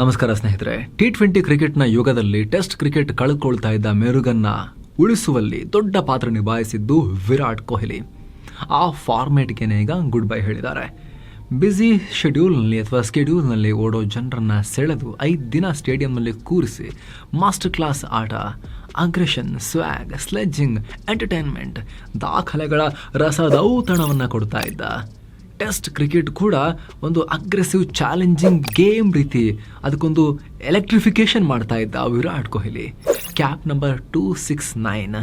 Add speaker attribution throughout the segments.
Speaker 1: ನಮಸ್ಕಾರ ಸ್ನೇಹಿತರೆ T twenty ಕ್ರಿಕೆಟ್ನ ಯುಗದಲ್ಲಿ ಟೆಸ್ಟ್ ಕ್ರಿಕೆಟ್ ಕಳ್ಕೊಳ್ತಾ ಇದ್ದ ಮೆರುಗನ್ನ ಉಳಿಸುವಲ್ಲಿ ದೊಡ್ಡ ಪಾತ್ರ ನಿಭಾಯಿಸಿದ್ದು ವಿರಾಟ್ ಕೊಹ್ಲಿ. ಆ ಫಾರ್ಮೇಟ್ಗೆನೇ ಈಗ ಗುಡ್ ಬೈ ಹೇಳಿದ್ದಾರೆ. ಬ್ಯುಸಿ ಶೆಡ್ಯೂಲ್ನಲ್ಲಿ ಅಥವಾ ಸ್ಕೆಡ್ಯೂಲ್ನಲ್ಲಿ ಓಡೋ ಜನರನ್ನ ಸೆಳೆದು ಐದು ದಿನ ಸ್ಟೇಡಿಯಂನಲ್ಲಿ ಕೂರಿಸಿ ಮಾಸ್ಟರ್ ಕ್ಲಾಸ್ ಆಟ ಅಗ್ರೆಷನ್ ಸ್ವ್ಯಾಗ್ ಸ್ಲೆಡ್ಜಿಂಗ್ ಎಂಟರ್ಟೈನ್ಮೆಂಟ್ ದಾಖಲೆಗಳ ರಸದೌತಣವನ್ನು ಕೊಡ್ತಾ ಇದ್ದ. ಟೆಸ್ಟ್ ಕ್ರಿಕೆಟ್ ಕೂಡ ಒಂದು ಅಗ್ರೆಸಿವ್ ಚಾಲೆಂಜಿಂಗ್ ಗೇಮ್ ರೀತಿ ಅದಕ್ಕೊಂದು ಎಲೆಕ್ಟ್ರಿಫಿಕೇಶನ್ ಮಾಡ್ತಾ ಇದ್ದ Virat Kohli. Cap number two six nine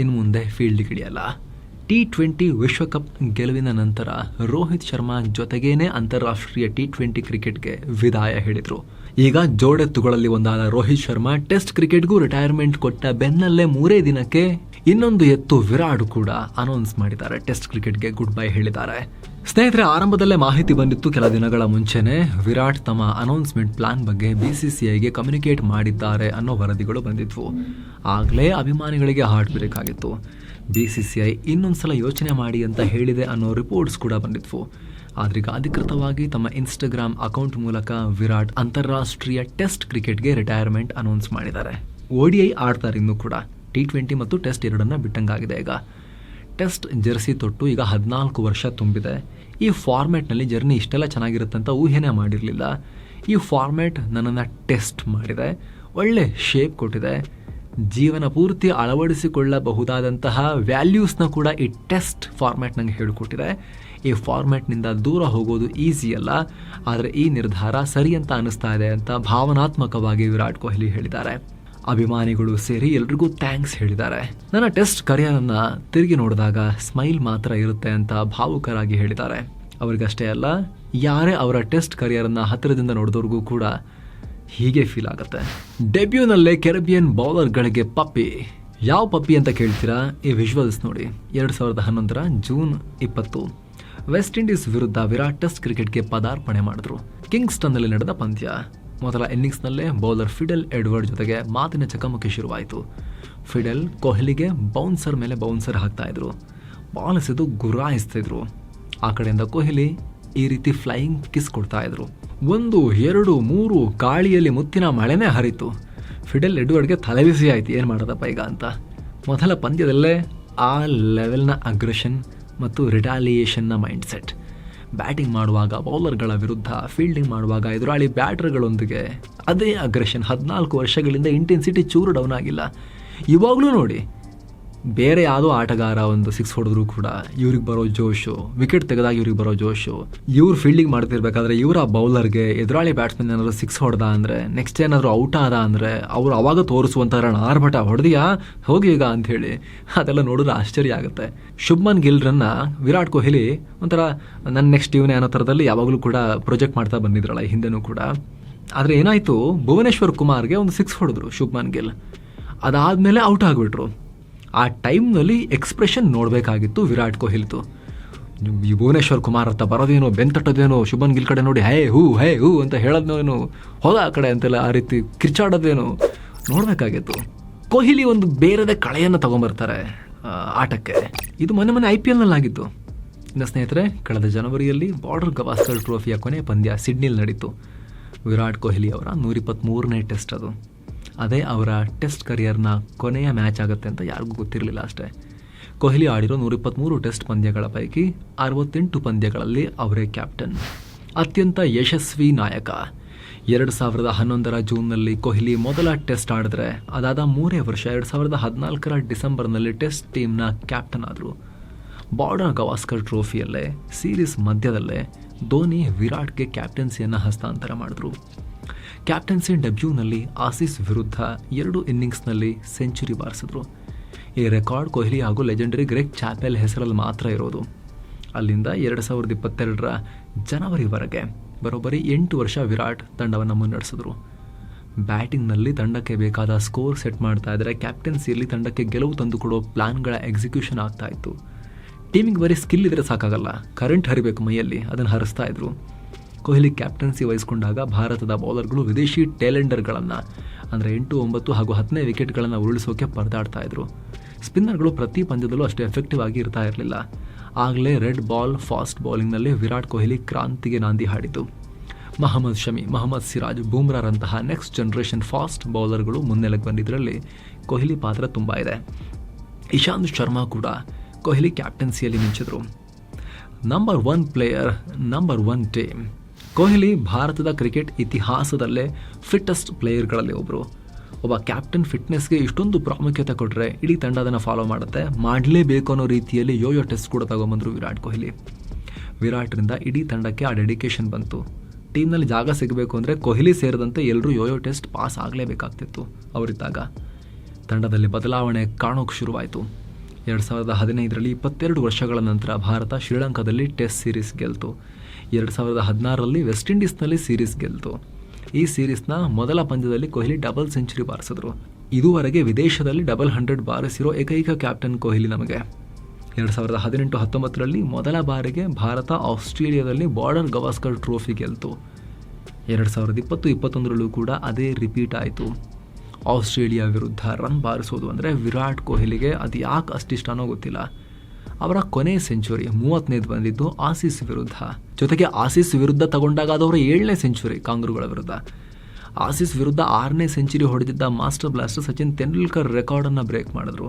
Speaker 1: ಇನ್ನು ಮುಂದೆ ಫೀಲ್ಡ್ ಹಿಡಿಯಲ್ಲ. ಟಿ ಟ್ವೆಂಟಿ ವಿಶ್ವಕಪ್ ಗೆಲುವಿನ ನಂತರ ರೋಹಿತ್ ಶರ್ಮಾ ಜೊತೆಗೇನೆ ಅಂತಾರಾಷ್ಟ್ರೀಯ ಟಿ ಟ್ವೆಂಟಿ ಕ್ರಿಕೆಟ್ಗೆ ವಿದಾಯ ಹೇಳಿದರು. ಈಗ ಜೋಡೆತ್ತುಗಳಲ್ಲಿ ಒಂದಾದ ರೋಹಿತ್ ಶರ್ಮಾ ಟೆಸ್ಟ್ ಕ್ರಿಕೆಟ್ಗೂ ರಿಟೈರ್ಮೆಂಟ್ ಕೊಟ್ಟ ಬೆನ್ನಲ್ಲೇ ಮೂರೇ ದಿನಕ್ಕೆ ಇನ್ನೊಂದು ಎತ್ತು ವಿರಾಟ್ ಕೂಡ ಅನೌನ್ಸ್ ಮಾಡಿದ್ದಾರೆ. ಟೆಸ್ಟ್ ಕ್ರಿಕೆಟ್ಗೆ ಗುಡ್ ಬೈ ಹೇಳಿದ್ದಾರೆ. ಸ್ನೇಹಿತರೆ, ಆರಂಭದಲ್ಲೇ ಮಾಹಿತಿ ಬಂದಿತ್ತು. ಕೆಲ ದಿನಗಳ ಮುಂಚೆನೆ ವಿರಾಟ್ ತಮ್ಮ ಅನೌನ್ಸ್ಮೆಂಟ್ ಪ್ಲಾನ್ ಬಗ್ಗೆ ಬಿಸಿಸಿಐಗೆ ಕಮ್ಯುನಿಕೇಟ್ ಮಾಡಿದ್ದಾರೆ ಅನ್ನೋ ವರದಿಗಳು ಬಂದಿದ್ವು. ಆಗಲೇ ಅಭಿಮಾನಿಗಳಿಗೆ ಹಾರ್ಟ್ ಬ್ರೇಕ್ ಆಗಿತ್ತು. ಬಿಸಿಸಿಐ ಇನ್ನೊಂದ್ಸಲ ಯೋಚನೆ ಮಾಡಿ ಅಂತ ಹೇಳಿದೆ ಅನ್ನೋ ರಿಪೋರ್ಟ್ಸ್ ಕೂಡ ಬಂದಿದ್ವು. ಆದ್ರೀಗ ಅಧಿಕೃತವಾಗಿ ತಮ್ಮ ಇನ್ಸ್ಟಾಗ್ರಾಮ್ ಅಕೌಂಟ್ ಮೂಲಕ ವಿರಾಟ್ ಅಂತಾರಾಷ್ಟ್ರೀಯ ಟೆಸ್ಟ್ ಕ್ರಿಕೆಟ್ಗೆ ರಿಟೈರ್ಮೆಂಟ್ ಅನೌನ್ಸ್ ಮಾಡಿದ್ದಾರೆ. ಓಡಿಐ ಆಡ್ತಾರೆ ಇನ್ನೂ ಕೂಡ. ಟಿ ಟ್ವೆಂಟಿ ಮತ್ತು ಟೆಸ್ಟ್ ಎರಡನ್ನ ಬಿಟ್ಟಂಗಾಗಿದೆ ಈಗ. ಟೆಸ್ಟ್ ಜೆರ್ಸಿ ತೊಟ್ಟು ಈಗ ಹದಿನಾಲ್ಕು ವರ್ಷ ತುಂಬಿದೆ. ಈ ಫಾರ್ಮ್ಯಾಟ್ನಲ್ಲಿ ಜರ್ನಿ ಇಷ್ಟೆಲ್ಲ ಚೆನ್ನಾಗಿರುತ್ತಂತ ಊಹೆನೇ ಮಾಡಿರಲಿಲ್ಲ. ಈ ಫಾರ್ಮ್ಯಾಟ್ ನನ್ನನ್ನು ಟೆಸ್ಟ್ ಮಾಡಿದೆ. ಒಳ್ಳೆ ಶೇಪ್ ಕೊಟ್ಟಿದೆ. ಜೀವನ ಪೂರ್ತಿ ಅಳವಡಿಸಿಕೊಳ್ಳಬಹುದಾದಂತಹ ವ್ಯಾಲ್ಯೂಸ್ನ ಕೂಡ ಈ ಟೆಸ್ಟ್ ಫಾರ್ಮ್ಯಾಟ್ ನಂಗೆ ಹೇಳಿಕೊಟ್ಟಿದೆ. ಈ ಫಾರ್ಮ್ಯಾಟ್ನಿಂದ ದೂರ ಹೋಗೋದು ಈಸಿ ಅಲ್ಲ. ಆದರೆ ಈ ನಿರ್ಧಾರ ಸರಿ ಅಂತ ಅನ್ನಿಸ್ತಾ ಇದೆ ಅಂತ ಭಾವನಾತ್ಮಕವಾಗಿ ವಿರಾಟ್ ಕೊಹ್ಲಿ ಹೇಳಿದ್ದಾರೆ. ಅಭಿಮಾನಿಗಳು ಸೇರಿ ಎಲ್ರಿಗೂ ಥ್ಯಾಂಕ್ಸ್ ಹೇಳಿದ್ದಾರೆ. ನನ್ನ ಟೆಸ್ಟ್ ಕರಿಯರನ್ನ ತಿರುಗಿ ನೋಡಿದಾಗ ಸ್ಮೈಲ್ ಮಾತ್ರ ಇರುತ್ತೆ ಅಂತ ಭಾವುಕರಾಗಿ ಹೇಳಿದ್ದಾರೆ. ಅವ್ರಿಗಷ್ಟೇ ಅಲ್ಲ, ಯಾರೇ ಅವರ ಟೆಸ್ಟ್ ಕರಿಯರನ್ನು ಹತ್ತಿರದಿಂದ ನೋಡಿದವ್ರಿಗೂ ಕೂಡ ಹೀಗೆ ಫೀಲ್ ಆಗುತ್ತೆ. ಡೆಬ್ಯೂನಲ್ಲೇ ಕೆರಬಿಯನ್ ಬೌಲರ್ಗಳಿಗೆ ಪಪ್ಪಿ ಯಾವ ಪಪ್ಪಿ ಅಂತ ಕೇಳ್ತೀರಾ? ಈ ವಿಜುವಲ್ಸ್ ನೋಡಿ. ಎರಡು ಸಾವಿರದ ಹನ್ನೊಂದರ ಜೂನ್ ಇಪ್ಪತ್ತು. ವೆಸ್ಟ್ ಇಂಡೀಸ್ ವಿರುದ್ಧ ವಿರಾಟ್ ಟೆಸ್ಟ್ ಕ್ರಿಕೆಟ್ಗೆ ಪದಾರ್ಪಣೆ ಮಾಡಿದ್ರು. ಕಿಂಗ್ಸ್ಟನ್ನಲ್ಲಿ ನಡೆದ ಪಂದ್ಯ. ಮೊದಲ ಇನ್ನಿಂಗ್ಸ್ನಲ್ಲೇ ಬೌಲರ್ ಫಿಡೆಲ್ ಎಡ್ವರ್ಡ್ ಜೊತೆಗೆ ಮಾತಿನ ಚಕಮಕಿ ಶುರುವಾಯಿತು. ಫಿಡೆಲ್ ಕೊಹ್ಲಿಗೆ ಬೌನ್ಸರ್ ಮೇಲೆ ಬೌನ್ಸರ್ ಹಾಕ್ತಾಯಿದ್ರು ಬಾಲ್ ಗುರಾಯಿಸ್ತಿದ್ರು ಆ ಕಡೆಯಿಂದ ಕೊಹ್ಲಿ ಈ ರೀತಿ ಫ್ಲೈಯಿಂಗ್ ಕಿಸ್ ಕೊಡ್ತಾಯಿದ್ರು ಒಂದು, ಎರಡು, ಮೂರು ಗಾಳಿಯಲ್ಲಿ ಮುತ್ತಿನ ಮಳೆನೇ ಹರಿತು. ಫಿಡೆಲ್ ಎಡ್ವರ್ಡ್ಗೆ ತಲೆಬಿಸಿ ಆಯ್ತು. ಏನು ಮಾಡೋದಪ್ಪ ಈಗ ಅಂತ. ಮೊದಲ ಪಂದ್ಯದಲ್ಲೇ ಆ ಲೆವೆಲ್ನ ಅಗ್ರೆಷನ್ ಮತ್ತು ರಿಟಾಲಿಯೇಷನ್ನ ಮೈಂಡ್ ಸೆಟ್ ಬ್ಯಾಟಿಂಗ್ ಮಾಡುವಾಗ, ಬೌಲರ್ಗಳ ವಿರುದ್ಧ ಫೀಲ್ಡಿಂಗ್ ಮಾಡುವಾಗ, ಎದುರಾಳಿ ಬ್ಯಾಟರ್ಗಳೊಂದಿಗೆ ಅದೇ ಅಗ್ರೆಷನ್ ಹದಿನಾಲ್ಕು ವರ್ಷಗಳಿಂದ ಇಂಟೆನ್ಸಿಟಿ ಚೂರು ಡೌನ್ ಆಗಿಲ್ಲ. ಇವಾಗಲೂ ನೋಡಿ ಬೇರೆ ಯಾವುದೋ ಆಟಗಾರ ಒಂದು ಸಿಕ್ಸ್ ಹೊಡೆದ್ರು ಕೂಡ ಇವ್ರಿಗೆ ಬರೋ ಜೋಶು ವಿಕೆಟ್ ತೆಗೆದಾಗ ಇವ್ರಿಗೆ ಬರೋ ಜೋಶು, ಇವ್ರು ಫೀಲ್ಡಿಂಗ್ ಮಾಡ್ತಿರ್ಬೇಕಾದ್ರೆ ಇವರ ಬೌಲರ್ಗೆ ಎದುರಾಳಿ ಬ್ಯಾಟ್ಸ್ಮನ್ ಏನಾದ್ರು ಸಿಕ್ಸ್ ಹೊಡೆದ ಅಂದರೆ ನೆಕ್ಸ್ಟ್ ಏನಾದರೂ ಔಟ್ ಆದ ಅಂದರೆ ಅವ್ರು ಅವಾಗ ತೋರಿಸುವಂಥ ರಣ ಆರ್ಭಟ ಹೊಡೆದಿಯಾ? ಹೋಗಿ ಈಗ ಅಂಥೇಳಿ ಅದೆಲ್ಲ ನೋಡಿದ್ರೆ ಆಶ್ಚರ್ಯ ಆಗುತ್ತೆ. ಶುಭ್ಮನ್ ಗಿಲ್ರನ್ನ ವಿರಾಟ್ ಕೊಹ್ಲಿ ಒಂಥರ ನನ್ನ ನೆಕ್ಸ್ಟ್ ಇವನೇ ಅನ್ನೋ ಥರದಲ್ಲಿ ಯಾವಾಗಲೂ ಕೂಡ ಪ್ರೊಜೆಕ್ಟ್ ಮಾಡ್ತಾ ಬಂದಿದ್ರಲ್ಲ ಹಿಂದೆನೂ ಕೂಡ. ಆದರೆ ಏನಾಯಿತು, ಭುವನೇಶ್ವರ್ ಕುಮಾರ್ಗೆ ಒಂದು ಸಿಕ್ಸ್ ಹೊಡೆದ್ರು ಶುಭ್ಮನ್ ಗಿಲ್. ಅದಾದಮೇಲೆ ಔಟ್ ಆಗಿಬಿಟ್ರು. ಆ ಟೈಮ್ನಲ್ಲಿ ಎಕ್ಸ್ಪ್ರೆಷನ್ ನೋಡಬೇಕಾಗಿತ್ತು ವಿರಾಟ್ ಕೊಹ್ಲಿದು. ಈ ಭುವನೇಶ್ವರ್ ಕುಮಾರ್ ಅಂತ ಬರೋದೇನೋ, ಬೆಂತಟ್ಟೋದೇನೋ, ಶುಭನ್ ಗಿಲ್ ಕಡೆ ನೋಡಿ, ಹೇ, ಹೂ ಹೇ, ಹೂ ಅಂತ ಹೇಳೋದೇನು ಹೋದ ಆ ಕಡೆ ಅಂತೆಲ್ಲ ಆ ರೀತಿ ಕಿರ್ಚಾಡೋದೇನು ನೋಡಬೇಕಾಗಿತ್ತು. ಕೊಹ್ಲಿ ಒಂದು ಬೇರೆದೇ ಕಳೆಯನ್ನು ತೊಗೊಂಬರ್ತಾರೆ ಆಟಕ್ಕೆ. ಇದು ಮೊನ್ನೆ ಮೊನ್ನೆ ಐ ಪಿ ಎಲ್ನಲ್ಲಿ ಆಗಿತ್ತು ಇನ್ನು ಸ್ನೇಹಿತರೆ, ಕಳೆದ ಜನವರಿಯಲ್ಲಿ ಬಾರ್ಡರ್ ಗವಾಸ್ಕರ್ ಟ್ರೋಫಿಯ ಕೊನೆ ಪಂದ್ಯ ಸಿಡ್ನಿಲ್ ನಡೀತು. ವಿರಾಟ್ ಕೊಹ್ಲಿ ಅವರ ನೂರಿಪ್ಪತ್ತ್ಮೂರನೇ ಟೆಸ್ಟ್ ಅದು. ಅದೇ ಅವರ ಟೆಸ್ಟ್ ಕರಿಯರ್ನ ಕೊನೆಯ ಮ್ಯಾಚ್ ಆಗುತ್ತೆ ಅಂತ ಯಾರಿಗೂ ಗೊತ್ತಿರಲಿಲ್ಲ ಅಷ್ಟೇ. ಕೊಹ್ಲಿ ಆಡಿರೋ ನೂರಿಪ್ಪತ್ತ್ಮೂರು ಟೆಸ್ಟ್ ಪಂದ್ಯಗಳ ಪೈಕಿ ಅರವತ್ತೆಂಟು ಪಂದ್ಯಗಳಲ್ಲಿ ಅವರೇ ಕ್ಯಾಪ್ಟನ್. ಅತ್ಯಂತ ಯಶಸ್ವಿ ನಾಯಕ. ಎರಡು ಸಾವಿರದ ಹನ್ನೊಂದರ ಜೂನ್ನಲ್ಲಿ ಕೊಹ್ಲಿ ಮೊದಲ ಟೆಸ್ಟ್ ಆಡಿದ್ರೆ ಅದಾದ ಮೂರೇ ವರ್ಷ ಎರಡು ಸಾವಿರದ ಹದಿನಾಲ್ಕರ ಡಿಸೆಂಬರ್ನಲ್ಲಿ ಟೆಸ್ಟ್ ಟೀಮ್ನ ಕ್ಯಾಪ್ಟನ್ ಆದರು. ಬಾರ್ಡರ್ ಗವಾಸ್ಕರ್ ಟ್ರೋಫಿಯಲ್ಲೇ, ಸೀರೀಸ್ ಮಧ್ಯದಲ್ಲೇ ಧೋನಿ ವಿರಾಟ್ಗೆ ಕ್ಯಾಪ್ಟನ್ಸಿಯನ್ನು ಹಸ್ತಾಂತರ ಮಾಡಿದ್ರು. ಕ್ಯಾಪ್ಟನ್ಸಿ ಡೆಬ್ಯೂನಲ್ಲಿ ಆಸೀಸ್ ವಿರುದ್ಧ ಎರಡು ಇನ್ನಿಂಗ್ಸ್ನಲ್ಲಿ ಸೆಂಚುರಿ ಬಾರಿಸಿದ್ರು. ಈ ರೆಕಾರ್ಡ್ ಕೊಹ್ಲಿ ಹಾಗೂ ಲೆಜೆಂಡರಿ ಗ್ರೆಗ್ ಚಾಪೆಲ್ ಹೆಸರಲ್ಲಿ ಮಾತ್ರ ಇರೋದು. ಅಲ್ಲಿಂದ ಎರಡು ಸಾವಿರದ ಇಪ್ಪತ್ತೆರಡರ ಜನವರಿವರೆಗೆ ಬರೋಬ್ಬರಿ ಎಂಟು ವರ್ಷ ವಿರಾಟ್ ತಂಡವನ್ನು ಮುನ್ನಡೆಸಿದ್ರು. ಬ್ಯಾಟಿಂಗ್ನಲ್ಲಿ ತಂಡಕ್ಕೆ ಬೇಕಾದ ಸ್ಕೋರ್ ಸೆಟ್ ಮಾಡ್ತಾ ಇದ್ದರೆ ಕ್ಯಾಪ್ಟನ್ಸಿಯಲ್ಲಿ ತಂಡಕ್ಕೆ ಗೆಲುವು ತಂದುಕೊಡೋ ಪ್ಲಾನ್ಗಳ ಎಕ್ಸಿಕ್ಯೂಷನ್ ಆಗ್ತಾ ಇತ್ತು. ಟೀಮಿಗೆ ಬರೀ ಸ್ಕಿಲ್ ಇದ್ದರೆ ಸಾಕಾಗಲ್ಲ. ಕರೆಂಟ್ ಹರಿಬೇಕು ಮೈಯಲ್ಲಿ, ಅದನ್ನು ಹರಿಸ್ತಾ ಇದ್ರು. ಕೊಹ್ಲಿ ಕ್ಯಾಪ್ಟನ್ಸಿ ವಹಿಸಿಕೊಂಡಾಗ ಭಾರತದ ಬೌಲರ್ಗಳು ವಿದೇಶಿ ಟೇಲೆಂಡರ್ಗಳನ್ನು, ಅಂದರೆ ಎಂಟು, ಒಂಬತ್ತು ಹಾಗೂ ಹತ್ತನೇ ವಿಕೆಟ್ಗಳನ್ನು ಉರುಳಿಸೋಕೆ ಪರದಾಡ್ತಾ ಇದ್ರು. ಸ್ಪಿನ್ನರ್ಗಳು ಪ್ರತಿ ಪಂದ್ಯದಲ್ಲೂ ಅಷ್ಟು ಎಫೆಕ್ಟಿವ್ ಆಗಿ ಇರ್ತಾ ಇರಲಿಲ್ಲ. ಆಗಲೇ ರೆಡ್ ಬಾಲ್, ಫಾಸ್ಟ್ ಬೌಲಿಂಗ್ನಲ್ಲಿ ವಿರಾಟ್ ಕೊಹ್ಲಿ ಕ್ರಾಂತಿಗೆ ನಾಂದಿ ಹಾಡಿತು. ಮಹಮ್ಮದ್ ಶಮಿ, ಮಹಮ್ಮದ್ ಸಿರಾಜ್ ಬೂಮ್ರಾರಂತಹ ನೆಕ್ಸ್ಟ್ ಜನರೇಷನ್ ಫಾಸ್ಟ್ ಬೌಲರ್ಗಳು ಮುನ್ನೆಲೆಗೆ ಬಂದಿದ್ದರಲ್ಲಿ ಕೊಹ್ಲಿ ಪಾತ್ರ ತುಂಬ ಇದೆ. ಇಶಾಂತ್ ಶರ್ಮಾ ಕೂಡ ಕೊಹ್ಲಿ ಕ್ಯಾಪ್ಟನ್ಸಿಯಲ್ಲಿ ಮಿಂಚಿದ್ರು. Number one player number one team Kohli ಭಾರತದ ಕ್ರಿಕೆಟ್ ಇತಿಹಾಸದಲ್ಲೇ ಫಿಟ್ಟೆಸ್ಟ್ ಪ್ಲೇಯರ್ಗಳಲ್ಲಿ ಒಬ್ಬರು ಒಬ್ಬ ಕ್ಯಾಪ್ಟನ್ ಫಿಟ್ನೆಸ್ಗೆ ಇಷ್ಟೊಂದು ಪ್ರಾಮುಖ್ಯತೆ ಕೊಟ್ಟರೆ ಇಡೀ ತಂಡ ಅದನ್ನು ಫಾಲೋ ಮಾಡುತ್ತೆ. ಮಾಡಲೇಬೇಕು ಅನ್ನೋ ರೀತಿಯಲ್ಲಿ ಯೋಯೋ ಟೆಸ್ಟ್ ಕೂಡ ತಗೊಂಬಂದರು ವಿರಾಟ್ ಕೊಹ್ಲಿ. ವಿರಾಟ್ರಿಂದ ಇಡೀ ತಂಡಕ್ಕೆ ಆ ಡೆಡಿಕೇಶನ್ ಬಂತು. ಟೀಮ್ನಲ್ಲಿ ಜಾಗ ಸಿಗಬೇಕು ಅಂದರೆ ಕೊಹ್ಲಿ ಸೇರಿದಂತೆ ಎಲ್ಲರೂ ಯೋಯೋ ಟೆಸ್ಟ್ ಪಾಸ್ ಆಗಲೇಬೇಕಾಗ್ತಿತ್ತು ಅವರಿದ್ದಾಗ. ತಂಡದಲ್ಲಿ ಬದಲಾವಣೆ ಕಾಣೋಕೆ ಶುರುವಾಯಿತು. ಎರಡು ಸಾವಿರದ ಹದಿನೈದರಲ್ಲಿ ಇಪ್ಪತ್ತೆರಡು ವರ್ಷಗಳ ನಂತರ ಭಾರತ ಶ್ರೀಲಂಕಾದಲ್ಲಿ ಟೆಸ್ಟ್ ಸೀರೀಸ್ ಗೆಲ್ತು. ಎರಡು ಸಾವಿರದ ಹದಿನಾರರಲ್ಲಿ ವೆಸ್ಟ್ ಇಂಡೀಸ್ನಲ್ಲಿ ಸೀರೀಸ್ ಗೆಲ್ತು. ಈ ಸೀರೀಸ್ನ ಮೊದಲ ಪಂದ್ಯದಲ್ಲಿ ಕೊಹ್ಲಿ ಡಬಲ್ ಸೆಂಚುರಿ ಬಾರಿಸಿದ್ರು. ಇದುವರೆಗೆ ವಿದೇಶದಲ್ಲಿ ಡಬಲ್ ಹಂಡ್ರೆಡ್ ಬಾರಿಸಿರೋ ಏಕೈಕ ಕ್ಯಾಪ್ಟನ್ ಕೊಹ್ಲಿ ನಮಗೆ. ಎರಡು ಸಾವಿರದ ಹದಿನೆಂಟು ಹತ್ತೊಂಬತ್ತರಲ್ಲಿ ಮೊದಲ ಬಾರಿಗೆ ಭಾರತ ಆಸ್ಟ್ರೇಲಿಯಾದಲ್ಲಿ ಬಾರ್ಡರ್ ಗವಾಸ್ಕರ್ ಟ್ರೋಫಿ ಗೆಲ್ತು. ಎರಡು ಸಾವಿರದ ಇಪ್ಪತ್ತು, ಇಪ್ಪತ್ತೊಂದರಲ್ಲೂ ಕೂಡ ಅದೇ ರಿಪೀಟ್ ಆಯಿತು. ಆಸ್ಟ್ರೇಲಿಯಾ ವಿರುದ್ಧ ರನ್ ಬಾರಿಸೋದು ಅಂದರೆ ವಿರಾಟ್ ಕೊಹ್ಲಿಗೆ ಅದು ಯಾಕೆ ಅಷ್ಟಿಷ್ಟನೋ ಗೊತ್ತಿಲ್ಲ. ಅವರ ಕೊನೆ ಸೆಂಚುರಿ ಮೂವತ್ತನೇದು ಬಂದಿದ್ದು ಆಸೀಸ್ ವಿರುದ್ಧ. ಜೊತೆಗೆ ಆಸೀಸ್ ವಿರುದ್ಧ ತಗೊಂಡಾಗ ಅವರ ಏಳನೇ ಸೆಂಚುರಿ ಕಾಂಗ್ರುಗಳ ವಿರುದ್ಧ. ಆಸೀಸ್ ವಿರುದ್ಧ ಆರನೇ ಸೆಂಚುರಿ ಹೊಡೆದಿದ್ದ ಮಾಸ್ಟರ್ ಬ್ಲಾಸ್ಟರ್ ಸಚಿನ್ ತೆಂಡೂಲ್ಕರ್ ರೆಕಾರ್ಡನ್ನು ಬ್ರೇಕ್ ಮಾಡಿದ್ರು.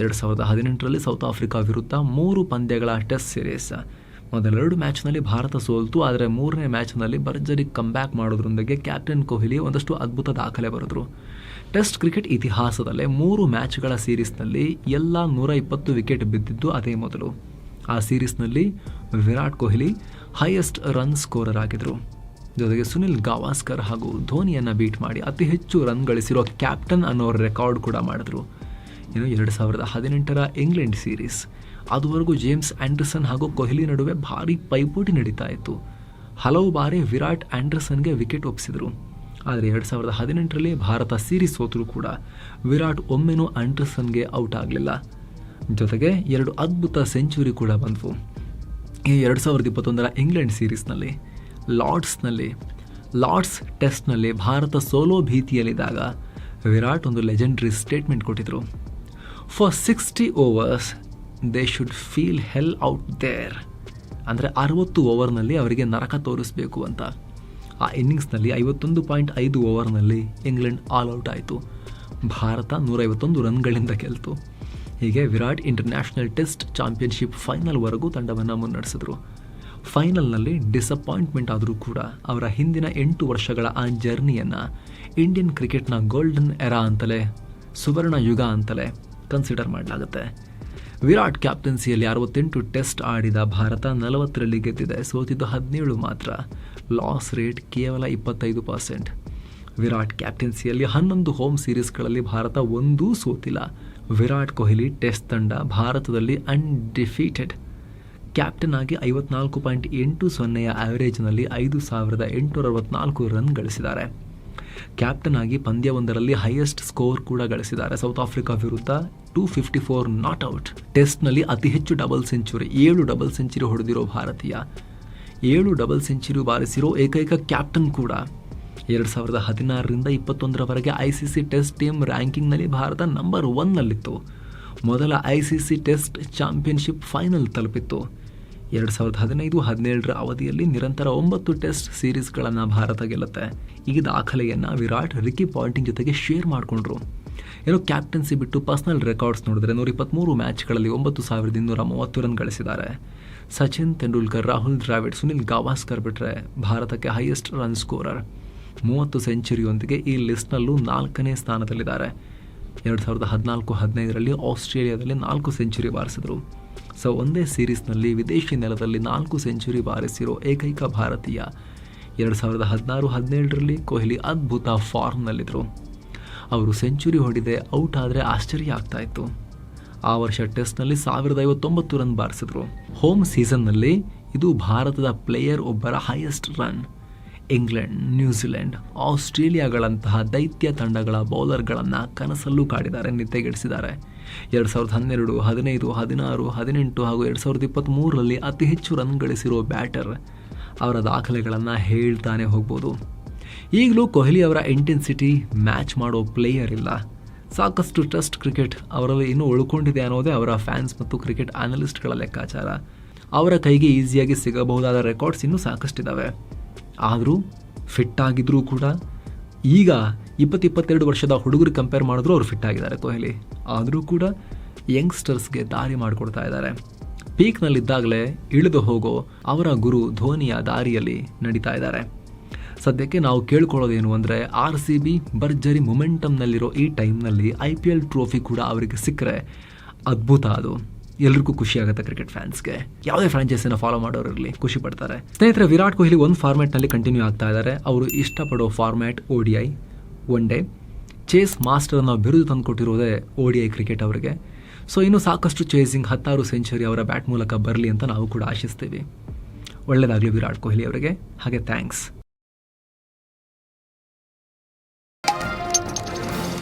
Speaker 1: ಎರಡು ಸಾವಿರದ ಹದಿನೆಂಟರಲ್ಲಿ ಸೌತ್ ಆಫ್ರಿಕಾ ವಿರುದ್ಧ ಮೂರು ಪಂದ್ಯಗಳ ಟೆಸ್ಟ್ ಸೀರೀಸ್. ಮೊದಲೆರಡು ಮ್ಯಾಚ್ನಲ್ಲಿ ಭಾರತ ಸೋಲ್ತು, ಆದರೆ ಮೂರನೇ ಮ್ಯಾಚ್ನಲ್ಲಿ ಭರ್ಜರಿ ಕಂಬ್ಯಾಕ್ ಮಾಡೋದ್ರೊಂದಿಗೆ ಕ್ಯಾಪ್ಟನ್ ಕೊಹ್ಲಿ ಒಂದಷ್ಟು ಅದ್ಭುತ ದಾಖಲೆ ಬರೆದ್ರು. ಟೆಸ್ಟ್ ಕ್ರಿಕೆಟ್ ಇತಿಹಾಸದಲ್ಲೇ ಮೂರು ಮ್ಯಾಚ್ಗಳ ಸೀರೀಸ್ನಲ್ಲಿ ಎಲ್ಲ ನೂರ ಇಪ್ಪತ್ತು ವಿಕೆಟ್ ಬಿದ್ದಿದ್ದು ಅದೇ ಮೊದಲು. ಆ ಸೀರೀಸ್ನಲ್ಲಿ Virat Kohli highest run scorer ಆಗಿದ್ರು. ಜೊತೆಗೆ ಸುನಿಲ್ ಗವಾಸ್ಕರ್ ಹಾಗೂ ಧೋನಿಯನ್ನು ಬೀಟ್ ಮಾಡಿ ಅತಿ ಹೆಚ್ಚು ರನ್ ಗಳಿಸಿರೋ ಕ್ಯಾಪ್ಟನ್ ಅನ್ನೋ ರೆಕಾರ್ಡ್ ಕೂಡ ಮಾಡಿದ್ರು. ಇನ್ನು ಎರಡು ಸಾವಿರದ ಹದಿನೆಂಟರ ಇಂಗ್ಲೆಂಡ್ ಸೀರೀಸ್. ಅದುವರೆಗೂ ಜೇಮ್ಸ್ ಆ್ಯಂಡರ್ಸನ್ ಹಾಗೂ ಕೊಹ್ಲಿ ನಡುವೆ ಭಾರಿ ಪೈಪೋಟಿ ನಡೀತಾ ಇತ್ತು. ಹಲವು ಬಾರಿ ವಿರಾಟ್ ಆ್ಯಂಡರ್ಸನ್ಗೆ ವಿಕೆಟ್ ಒಪ್ಪಿಸಿದ್ರು. ಆದರೆ ಎರಡು ಸಾವಿರದ ಹದಿನೆಂಟರಲ್ಲಿ ಭಾರತ ಸೀರೀಸ್ ಸೋತರೂ ಕೂಡ ವಿರಾಟ್ ಒಮ್ಮೆನೂ ಆಂಡರ್ಸನ್ಗೆ ಔಟ್ ಆಗಲಿಲ್ಲ. ಜೊತೆಗೆ ಎರಡು ಅದ್ಭುತ ಸೆಂಚುರಿ ಕೂಡ ಬಂದವು. ಈ ಎರಡು ಸಾವಿರದ ಇಪ್ಪತ್ತೊಂದರ ಇಂಗ್ಲೆಂಡ್ ಸೀರೀಸ್ನಲ್ಲಿ ಲಾರ್ಡ್ಸ್ನಲ್ಲಿ, ಲಾರ್ಡ್ಸ್ ಟೆಸ್ಟ್ನಲ್ಲಿ ಭಾರತ ಸೋಲೋ ಭೀತಿಯಲ್ಲಿದ್ದಾಗ ವಿರಾಟ್ ಒಂದು ಲೆಜೆಂಡ್ರಿ ಸ್ಟೇಟ್ಮೆಂಟ್ ಕೊಟ್ಟಿದ್ರು. For sixty overs they should feel hell out there ಅಂದರೆ ಅರವತ್ತು ಓವರ್ನಲ್ಲಿ ಅವರಿಗೆ ನರಕ ತೋರಿಸಬೇಕು ಅಂತ. ಆ ಇನ್ನಿಂಗ್ಸ್ನಲ್ಲಿ ಐವತ್ತೊಂದು ಪಾಯಿಂಟ್ ಐದು ಓವರ್ನಲ್ಲಿ ಇಂಗ್ಲೆಂಡ್ ಆಲ್ ಔಟ್ ಆಯಿತು. ಭಾರತ ನೂರೈವತ್ತೊಂದು ರನ್ಗಳಿಂದ ಗೆಲ್ತು. ಹೀಗೆ ವಿರಾಟ್ ಇಂಟರ್ನ್ಯಾಷನಲ್ ಟೆಸ್ಟ್ ಚಾಂಪಿಯನ್ಶಿಪ್ ಫೈನಲ್ವರೆಗೂ ತಂಡವನ್ನು ಮುನ್ನಡೆಸಿದ್ರು. ಫೈನಲ್ನಲ್ಲಿ ಡಿಸಪಾಯಿಂಟ್ಮೆಂಟ್ ಆದರೂ ಕೂಡ ಅವರ ಹಿಂದಿನ ಎಂಟು ವರ್ಷಗಳ ಆ ಜರ್ನಿಯನ್ನು ಇಂಡಿಯನ್ ಕ್ರಿಕೆಟ್ನ ಗೋಲ್ಡನ್ ಎರಾ ಅಂತಲೇ, ಸುವರ್ಣ ಯುಗ ಅಂತಲೇ ಕನ್ಸಿಡರ್ ಮಾಡಲಾಗುತ್ತೆ. ವಿರಾಟ್ ಕ್ಯಾಪ್ಟನ್ಸಿಯಲ್ಲಿ ಅರವತ್ತೆಂಟು ಟೆಸ್ಟ್ ಆಡಿದ ಭಾರತ ನಲವತ್ತರಲ್ಲಿ ಗೆದ್ದಿದೆ. ಸೋತಿದ್ದು ಹದಿನೇಳು ಮಾತ್ರ. ಲಾಸ್ ರೇಟ್ ಕೇವಲ ಇಪ್ಪತ್ತೈದು ಪರ್ಸೆಂಟ್ ವಿರಾಟ್ ಕ್ಯಾಪ್ಟನ್ಸಿಯಲ್ಲಿ ಹನ್ನೊಂದು ಹೋಮ್ ಸೀರೀಸ್ಗಳಲ್ಲಿ ಭಾರತ ಒಂದೂ ಸೋತಿಲ್ಲ. ವಿರಾಟ್ ಕೊಹ್ಲಿ ಟೆಸ್ಟ್ ತಂಡ ಭಾರತದಲ್ಲಿ ಅನ್ಡಿಫೀಟೆಡ್ ಕ್ಯಾಪ್ಟನ್ ಆಗಿ ಐವತ್ನಾಲ್ಕು ಪಾಯಿಂಟ್ ಎಂಟು ಸೊನ್ನೆಯ ಆವರೇಜ್ನಲ್ಲಿ ಐದು ಸಾವಿರದ ಎಂಟುನೂರ ಅರವತ್ನಾಲ್ಕು ರನ್ ಗಳಿಸಿದ್ದಾರೆ. ಕ್ಯಾಪ್ಟನ್ ಆಗಿ ಪಂದ್ಯವೊಂದರಲ್ಲಿ ಹೈಯೆಸ್ಟ್ ಸ್ಕೋರ್ ಕೂಡ ಗಳಿಸಿದ್ದಾರೆ. ಸೌತ್ ಆಫ್ರಿಕಾ ವಿರುದ್ಧ two fifty four not out ಟೆಸ್ಟ್ನಲ್ಲಿ ಅತಿ ಹೆಚ್ಚು ಡಬಲ್ ಸೆಂಚುರಿ ಏಳು ಡಬಲ್ ಸೆಂಚುರಿ ಹೊಡೆದಿರೋ ಭಾರತೀಯ. ಏಳು ಡಬಲ್ ಸೆಂಚುರಿ ಬಾರಿಸಿರೋ ಏಕೈಕ ಕ್ಯಾಪ್ಟನ್ ಕೂಡ. ಎರಡು ಸಾವಿರದ ಹದಿನಾರರಿಂದ ಇಪ್ಪತ್ತೊಂದರವರೆಗೆ I C C test team ರ್ಯಾಂಕಿಂಗ್ನಲ್ಲಿ ಭಾರತ ನಂಬರ್ ಒನ್ನಲ್ಲಿತ್ತು ಮೊದಲ I C C test championship final ತಲುಪಿತ್ತು. ಎರಡು ಸಾವಿರದ ಹದಿನೈದು ಹದಿನೇಳರ ಅವಧಿಯಲ್ಲಿ ನಿರಂತರ ಒಂಬತ್ತು ಟೆಸ್ಟ್ ಸೀರೀಸ್ಗಳನ್ನು ಭಾರತ ಗೆಲ್ಲುತ್ತೆ. ಈ ದಾಖಲೆಯನ್ನು ವಿರಾಟ್, ರಿಕಿ ಪಾಯಿಂಟಿಂಗ್ ಜೊತೆಗೆ ಶೇರ್ ಮಾಡಿಕೊಂಡ್ರು. ಏನೋ ಕ್ಯಾಪ್ಟನ್ಸಿ ಬಿಟ್ಟು ಪರ್ಸನಲ್ ರೆಕಾರ್ಡ್ಸ್ ನೋಡಿದ್ರೆ ನೂರ ಇಪ್ಪತ್ತ್ಮೂರು ಮ್ಯಾಚ್ಗಳಲ್ಲಿ ಒಂಬತ್ತು ಸಾವಿರದ ಇನ್ನೂರ ಮೂವತ್ತು ರನ್ ಗಳಿಸಿದ್ದಾರೆ. ಸಚಿನ್ ತೆಂಡೂಲ್ಕರ್, ರಾಹುಲ್ ದ್ರಾವಿಡ್, ಸುನಿಲ್ ಗವಾಸ್ಕರ್ ಬಿಟ್ಟರೆ ಭಾರತಕ್ಕೆ ಹೈಯೆಸ್ಟ್ ರನ್ ಸ್ಕೋರರ್ ಮೂವತ್ತು ಸೆಂಚುರಿಯೊಂದಿಗೆ ಈ ಲಿಸ್ಟ್ನಲ್ಲೂ ನಾಲ್ಕನೇ ಸ್ಥಾನದಲ್ಲಿದ್ದಾರೆ. ಎರಡು ಸಾವಿರದ ಹದಿನಾಲ್ಕು, ಹದಿನೈದರಲ್ಲಿ ಆಸ್ಟ್ರೇಲಿಯಾದಲ್ಲಿ ನಾಲ್ಕು ಸೆಂಚುರಿ ಬಾರಿಸಿದರು. ಸೊ, ಒಂದೇ ಸೀರೀಸ್ನಲ್ಲಿ ವಿದೇಶಿ ನೆಲದಲ್ಲಿ ನಾಲ್ಕು ಸೆಂಚುರಿ ಬಾರಿಸಿರೋ ಏಕೈಕ ಭಾರತೀಯ ಎರಡು ಸಾವಿರದ ಹದಿನಾರು, ಹದಿನೇಳರಲ್ಲಿ ಕೊಹ್ಲಿ ಅದ್ಭುತ ಫಾರ್ಮ್ನಲ್ಲಿದ್ದರು ಅವರು ಸೆಂಚುರಿ ಹೊಡೆದೆ, ಔಟ್ ಆದರೆ ಆಶ್ಚರ್ಯ ಆಗ್ತಾ ಇತ್ತು. ಆ ವರ್ಷ ಟೆಸ್ಟ್ನಲ್ಲಿ ಸಾವಿರದ ಐವತ್ತೊಂಬತ್ತು ರನ್ ಬಾರಿಸಿದ್ರು. ಹೋಮ್ ಸೀಸನ್ನಲ್ಲಿ ಇದು ಭಾರತದ ಪ್ಲೇಯರ್ ಒಬ್ಬರ ಹೈಯೆಸ್ಟ್ ರನ್ ಇಂಗ್ಲೆಂಡ್, ನ್ಯೂಜಿಲೆಂಡ್, ಆಸ್ಟ್ರೇಲಿಯಾಗಳಂತಹ ದೈತ್ಯ ತಂಡಗಳ ಬೌಲರ್ಗಳನ್ನು ಕನಸಲ್ಲೂ ಕಾಡಿದ್ದಾರೆ, ನಿದ್ದೆಗೆಡಿಸಿದ್ದಾರೆ. ಎರಡು ಸಾವಿರದ ಹನ್ನೆರಡು, ಹದಿನೈದು, ಹದಿನಾರು, ಹದಿನೆಂಟು ಹಾಗೂ ಎರಡು ಸಾವಿರದ ಇಪ್ಪತ್ತ್ಮೂರರಲ್ಲಿ ಅತಿ ಹೆಚ್ಚು ರನ್ ಗಳಿಸಿರೋ ಬ್ಯಾಟರ್ ಅವರ ದಾಖಲೆಗಳನ್ನು ಹೇಳ್ತಾನೆ ಹೋಗ್ಬೋದು. ಈಗಲೂ ಕೊಹ್ಲಿ ಅವರ ಇಂಟೆನ್ಸಿಟಿ ಮ್ಯಾಚ್ ಮಾಡೋ ಪ್ಲೇಯರ್ ಇಲ್ಲ. ಸಾಕಷ್ಟು ಟೆಸ್ಟ್ ಕ್ರಿಕೆಟ್ ಅವರಲ್ಲಿ ಇನ್ನೂ ಉಳ್ಕೊಂಡಿದೆ ಅನ್ನೋದೇ ಅವರ ಫ್ಯಾನ್ಸ್ ಮತ್ತು ಕ್ರಿಕೆಟ್ ಆನಲಿಸ್ಟ್ಗಳ ಲೆಕ್ಕಾಚಾರ. ಅವರ ಕೈಗೆ ಈಸಿಯಾಗಿ ಸಿಗಬಹುದಾದ ರೆಕಾರ್ಡ್ಸ್ ಇನ್ನೂ ಸಾಕಷ್ಟಿದ್ದಾವೆ ಆದರೂ ಫಿಟ್ ಆಗಿದ್ರೂ ಕೂಡ ಈಗ ಇಪ್ಪತ್ತು ಇಪ್ಪತ್ತೆರಡು ವರ್ಷದ ಹುಡುಗರು ಕಂಪೇರ್ ಮಾಡಿದ್ರು ಅವ್ರು ಫಿಟ್ ಆಗಿದ್ದಾರೆ ಕೊಹ್ಲಿ. ಆದರೂ ಕೂಡ ಯಂಗ್ಸ್ಟರ್ಸ್ಗೆ ದಾರಿ ಮಾಡಿಕೊಡ್ತಾ ಇದ್ದಾರೆ. ಪೀಕ್ನಲ್ಲಿದ್ದಾಗಲೇ ಇಳಿದು ಹೋಗೋ ಅವರ ಗುರು ಧೋನಿಯ ದಾರಿಯಲ್ಲಿ ನಡೀತಾ ಇದ್ದಾರೆ. ಸದ್ಯಕ್ಕೆ ನಾವು ಕೇಳ್ಕೊಳ್ಳೋದೇನು ಅಂದರೆ ಆರ್ ಸಿ ಬಿ ಭರ್ಜರಿ ಮೊಮೆಂಟಮ್ನಲ್ಲಿರೋ ಈ ಟೈಮ್ನಲ್ಲಿ ಐ ಪಿ ಎಲ್ ಟ್ರೋಫಿ ಕೂಡ ಅವರಿಗೆ ಸಿಕ್ಕರೆ ಅದ್ಭುತ ಅದು. ಎಲ್ರಿಗೂ ಖುಷಿ ಆಗುತ್ತೆ ಕ್ರಿಕೆಟ್ ಫ್ಯಾನ್ಸ್ಗೆ. ಯಾವುದೇ ಫ್ರಾಂಚೈಸಿನ ಫಾಲೋ ಮಾಡೋರು ಇರಲಿ ಖುಷಿ ಪಡ್ತಾರೆ. ಸ್ನೇಹಿತರೆ, ವಿರಾಟ್ ಕೊಹ್ಲಿ ಒಂದು ಫಾರ್ಮ್ಯಾಟ್ನಲ್ಲಿ ಕಂಟಿನ್ಯೂ ಆಗ್ತಾ ಇದ್ದಾರೆ. ಅವರು ಇಷ್ಟಪಡೋ format O D I, one day. Chase master ಅನ್ನೋ ಬಿರುದು ತಂದುಕೊಟ್ಟಿರೋದೇ ಓ ಡಿ ಐ ಕ್ರಿಕೆಟ್ ಅವರಿಗೆ. ಸೊ, ಇನ್ನು ಸಾಕಷ್ಟು ಚೇಸಿಂಗ್ ಹತ್ತಾರು ಸೆಂಚುರಿ ಅವರ ಬ್ಯಾಟ್ ಮೂಲಕ ಬರಲಿ ಅಂತ ನಾವು ಕೂಡ ಆಶಿಸ್ತೀವಿ. ಒಳ್ಳೆಯದಾಗಲಿ ವಿರಾಟ್ ಕೊಹ್ಲಿ ಅವರಿಗೆ. ಹಾಗೆ ಥ್ಯಾಂಕ್ಸ್.